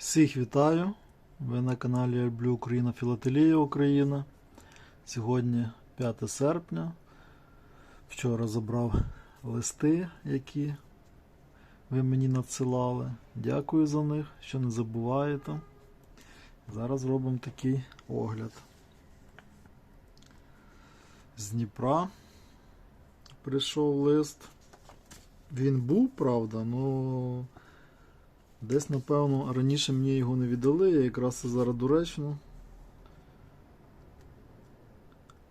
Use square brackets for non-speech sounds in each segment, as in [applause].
Всіх вітаю! Ви на каналі Люблю Україна Філателія Україна. Сьогодні 5 серпня. Вчора забрав листи, які ви мені надсилали. Дякую за них, що не забуваєте. Зараз робимо такий огляд. З Дніпра прийшов лист. Він був, правда, але Десь, напевно, раніше мені його не віддали, я якраз зараз доречно.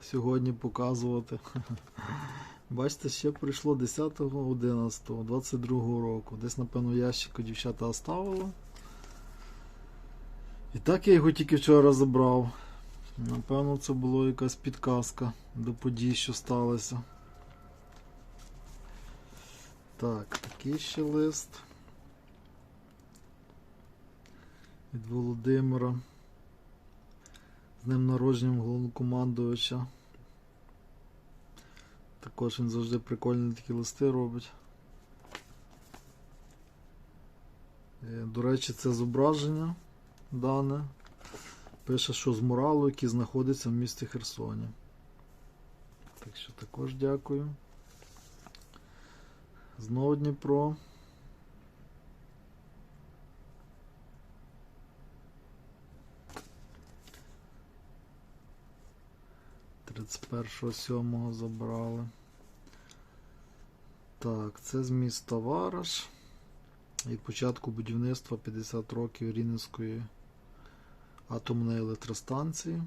Сьогодні показувати. [laughs] Бачите, ще прийшло 10.11.22 року. Десь, напевно, ящику дівчата оставили. І так я його тільки вчора забрав. Напевно, це була якась підказка до подій, що сталося. Так, такий ще лист. Від Володимира. З днем народження головнокомандувача. Також він завжди прикольні такі листи робить. Е, До речі, це зображення дане. Пише, що з муралу, який знаходиться в місті Херсоні. Так що також дякую. Знову Дніпро. 31.07 забрали. Так, це з міста Вараш. Від початку будівництва 50 років Рівненської атомної електростанції.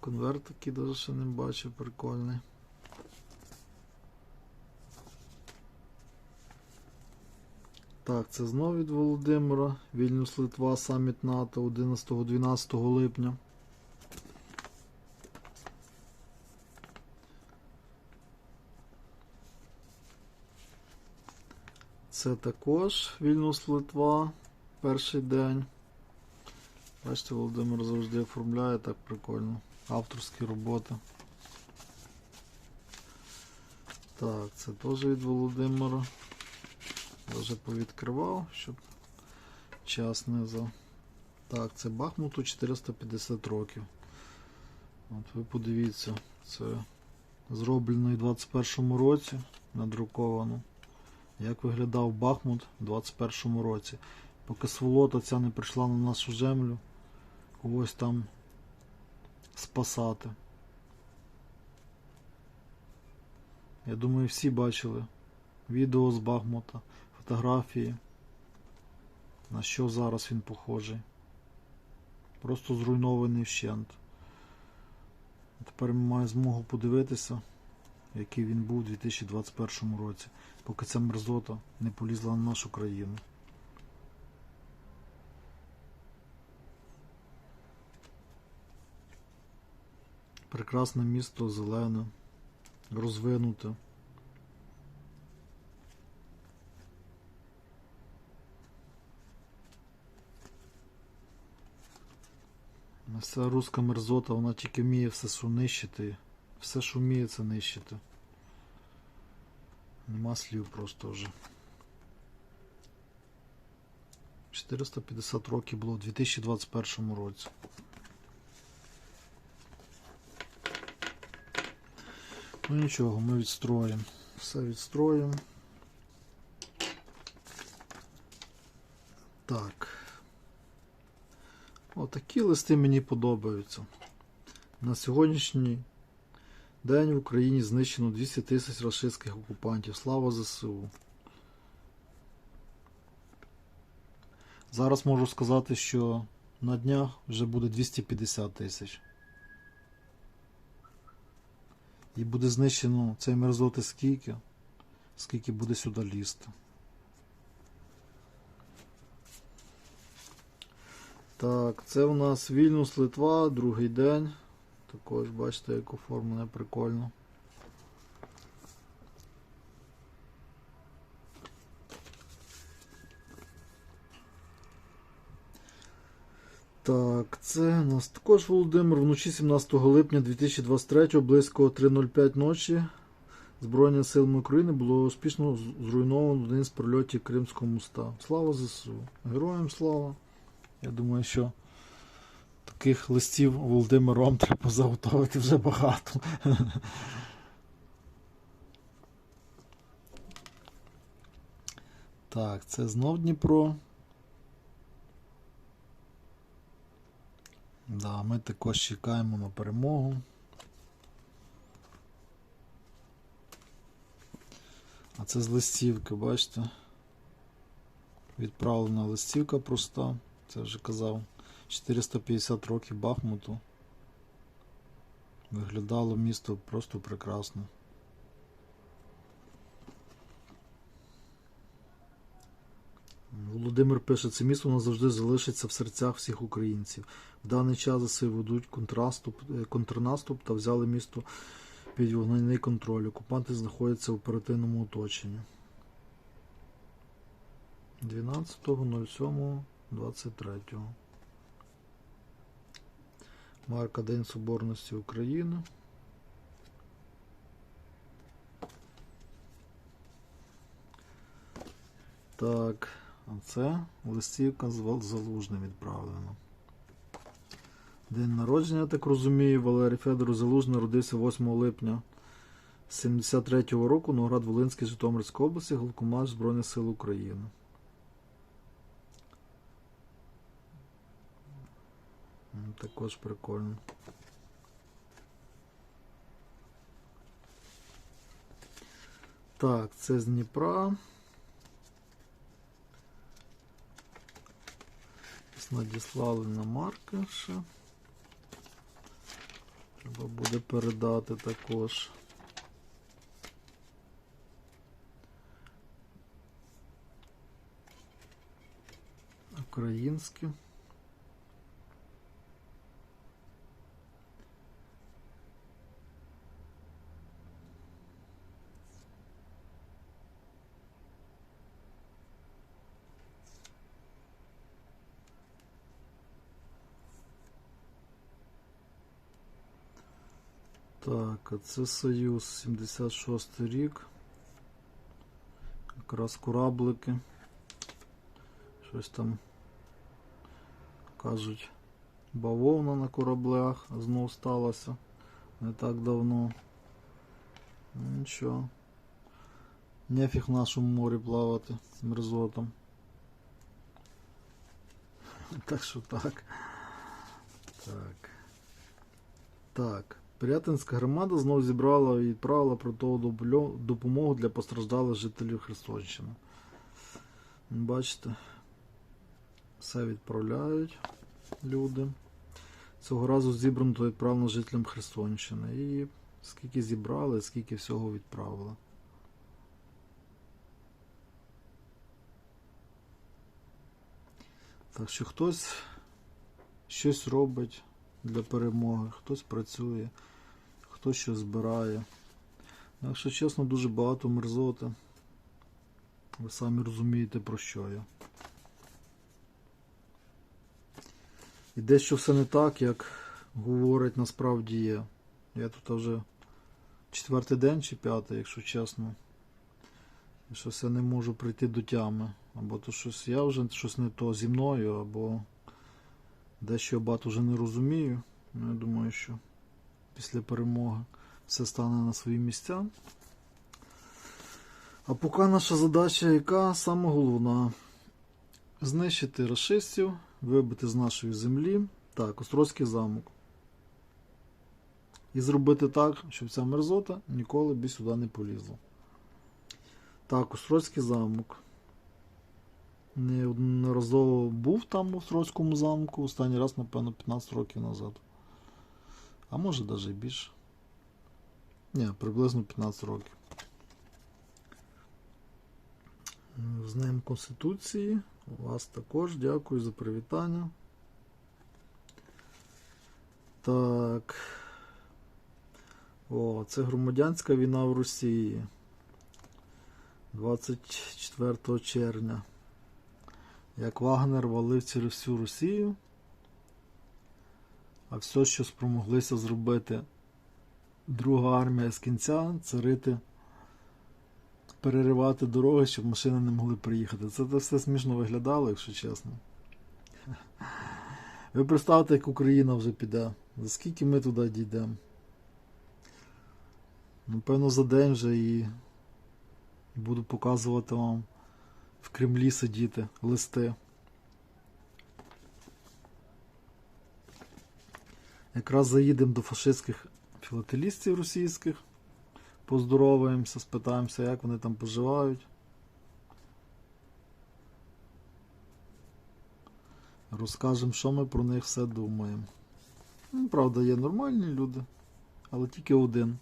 Конверт такий даже ще не бачив, прикольний. Так, це знову від Володимира. Вільнюс Литва, саміт НАТО 11-12 липня. Це також Вільнюс Литва. Перший день. Бачите, Володимир завжди оформляє так прикольно. Авторські роботи. Так, це теж від Володимира. Я вже повідкривав, щоб час не за. Так, це Бахмуту 450 років. От ви подивіться, це зроблено в 21 році, надруковано. Як виглядав Бахмут у 21 році. Поки сволота ця не прийшла на нашу землю, когось там спасати. Я думаю, всі бачили відео з Бахмута, фотографії. На що зараз він похожий. Просто зруйнований вщент. Тепер ми маємо змогу подивитися, який він був у 2021 році, поки ця мерзота не полізла на нашу країну. Прекрасне місто, зелене, розвинуте. Вся руська мерзота, вона тільки вміє все що нищити. Все, що вміє, це нищити. Нема слів просто вже. 450 років було у 2021 році. Ну нічого, ми відстроїмо. Все відстроїмо. Так. Отакі листи мені подобаються. На сьогоднішній день в Україні знищено 200 тисяч рашистських окупантів. Слава ЗСУ. Зараз можу сказати, що на днях вже буде 250 тисяч. І буде знищено цей мерзоти скільки, скільки буде сюди лізти. Так, це у нас Вільнюс Литва, другий день. Також бачите, як оформлене прикольно. Так, це у нас також Володимир. Вночі 17 липня 2023 близько 3.05 ночі Збройними силами України було успішно зруйновано один з прильотів Кримського моста. Слава ЗСУ! Героям слава! Я думаю, що таких листів Володимиру вам треба заготовити вже багато. Так, це знов Дніпро. Да, ми також чекаємо на перемогу. А це з листівки, бачите? Відправлена листівка проста. Це вже казав. 450 років Бахмуту. Виглядало місто просто прекрасно. Володимир пише, це місто назавжди залишиться в серцях всіх українців. В даний час ЗСУ ведуть е, контрнаступ та взяли місто під вогневий контроль. Окупанти знаходяться в оперативному оточенні. 12.07.23. Марка День Соборності України. Так, а це листівка з Залужним відправлена. День народження, я так розумію, Валерій Федоров Залужний народився 8 липня 73-го року, Новоград Волинський, Житомирська області, Голкомат Збройних сил України. Також прикольно. Так, це з Дніпра. Надіслали на маркерша. Треба буде передати також. Українські. Так, а це Союз 76 рік. Якраз кораблики. Щось там кажуть. Бавовна на кораблях знов сталося не так давно. Ну, Нічого. Нефіг в нашому морі плавати з мерзотом. [laughs] Так що так. Так. Так. Пирятинська громада знову зібрала і відправила протову допомогу для постраждалих жителів Херсонщини. Бачите, все відправляють люди. Цього разу зібрано то відправлено жителям Херсонщини. І скільки зібрали, скільки всього відправили. Так що хтось щось робить для перемоги, хтось працює, хтось щось збирає. Ну, Якщо чесно, дуже багато мерзоти. Ви самі розумієте про що я. І дещо все не так, як говорить насправді є. Я тут вже четвертий день чи п'ятий, якщо чесно. І щось я не можу прийти до тями. Або то щось я вже щось не то зі мною, або дещо я багато вже не розумію. Ну, я думаю, що після перемоги все стане на свої місця. А поки наша задача, яка саме головна знищити расистів, вибити з нашої землі, так, Острозький замок. І зробити так, щоб ця мерзота ніколи б сюди не полізла. Так, Острозький замок. Неодноразово був там у Острозькому замку. Останній раз, напевно, 15 років назад. А може навіть більше. Ні, приблизно 15 років. З Днем Конституції. Вас також дякую за привітання. Так. О, це громадянська війна в Росії. 24 червня. Як Вагнер валив через всю Росію. А все, що спромоглися зробити Друга армія з кінця, це рити переривати дороги, щоб машини не могли приїхати. Це все смішно виглядало, якщо чесно. [laughs] Ви представте, як Україна вже піде. За скільки ми туди дійдемо? Напевно, за день вже і буду показувати вам в Кремлі сидіти, листи. Якраз заїдемо до фашистських філателістів російських, поздороваємося, спитаємося, як вони там поживають. Розкажемо, що ми про них все думаємо. Ну, правда, є нормальні люди, але тільки один.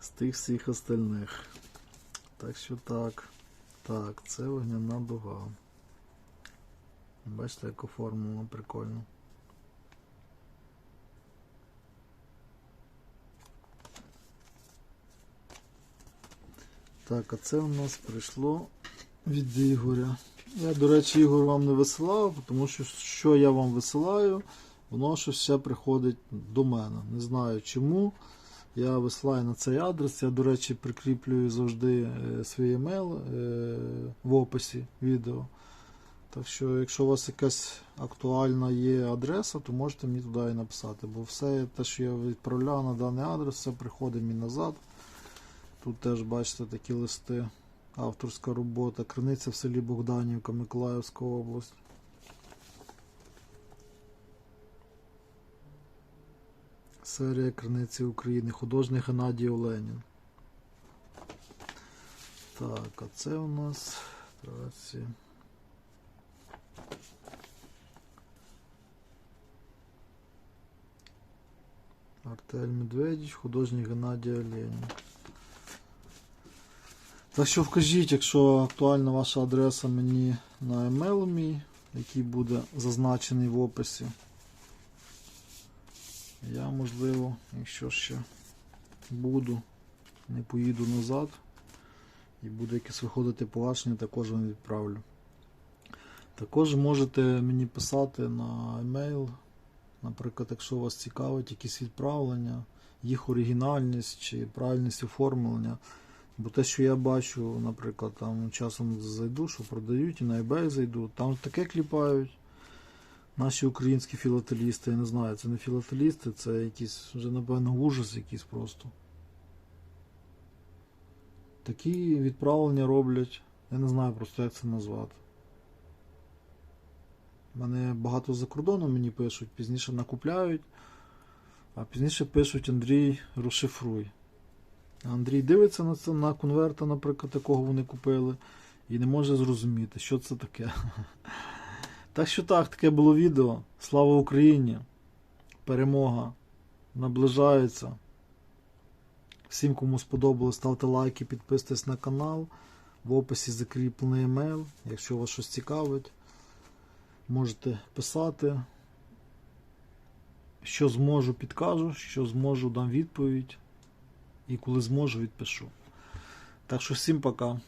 З тих всіх остальних. Так що так. Так, це вогняна дуга. Бачите, як оформлено прикольно. Так, а це у нас прийшло від Ігоря. Я, до речі, Ігор вам не висилав, тому що що я вам висилаю, воно щось ще приходить до мене. Не знаю чому. Я висилаю на цей адрес. Я, до речі, прикріплюю завжди е, свій емейл е, в описі відео. Так що, якщо у вас якась актуальна є адреса, то можете мені туди і написати. Бо все те, що я відправляю на даний адрес, все приходить мені назад. Тут теж бачите такі листи. Авторська робота. Криниця в селі Богданівка, Миколаївська область. Серія Криниці України. Художник Геннадій Оленін. Так, а це у нас праці. Артель Медведіч, художник Геннадій Оленін. Так що вкажіть, якщо актуальна ваша адреса мені на емейл мій, який буде зазначений в описі. Я, можливо, якщо ще буду, не поїду назад і буде якесь виходити погашення, також вам відправлю. Також можете мені писати на емейл, наприклад, якщо вас цікавить якісь відправлення, їх оригінальність чи правильність оформлення. Бо те, що я бачу, наприклад, там часом зайду, що продають, і на eBay зайду, там таке кліпають. Наші українські філателісти, я не знаю, це не філателісти, це якийсь вже, напевно, ужас якийсь просто. Такі відправлення роблять. Я не знаю просто, як це назвати. Мене багато за кордоном мені пишуть, пізніше накупляють, а пізніше пишуть Андрій, розшифруй. Андрій дивиться на це на конверта, наприклад, якого вони купили, і не може зрозуміти, що це таке. [laughs] Так що так, таке було відео. Слава Україні! Перемога наближається. Всім, кому сподобалось, ставте лайки, підписуйтесь на канал. В описі закріплений емейл. Якщо вас щось цікавить, можете писати. Що зможу, підкажу, що зможу, дам відповідь. І коли зможу, відпишу. Так що всім пока.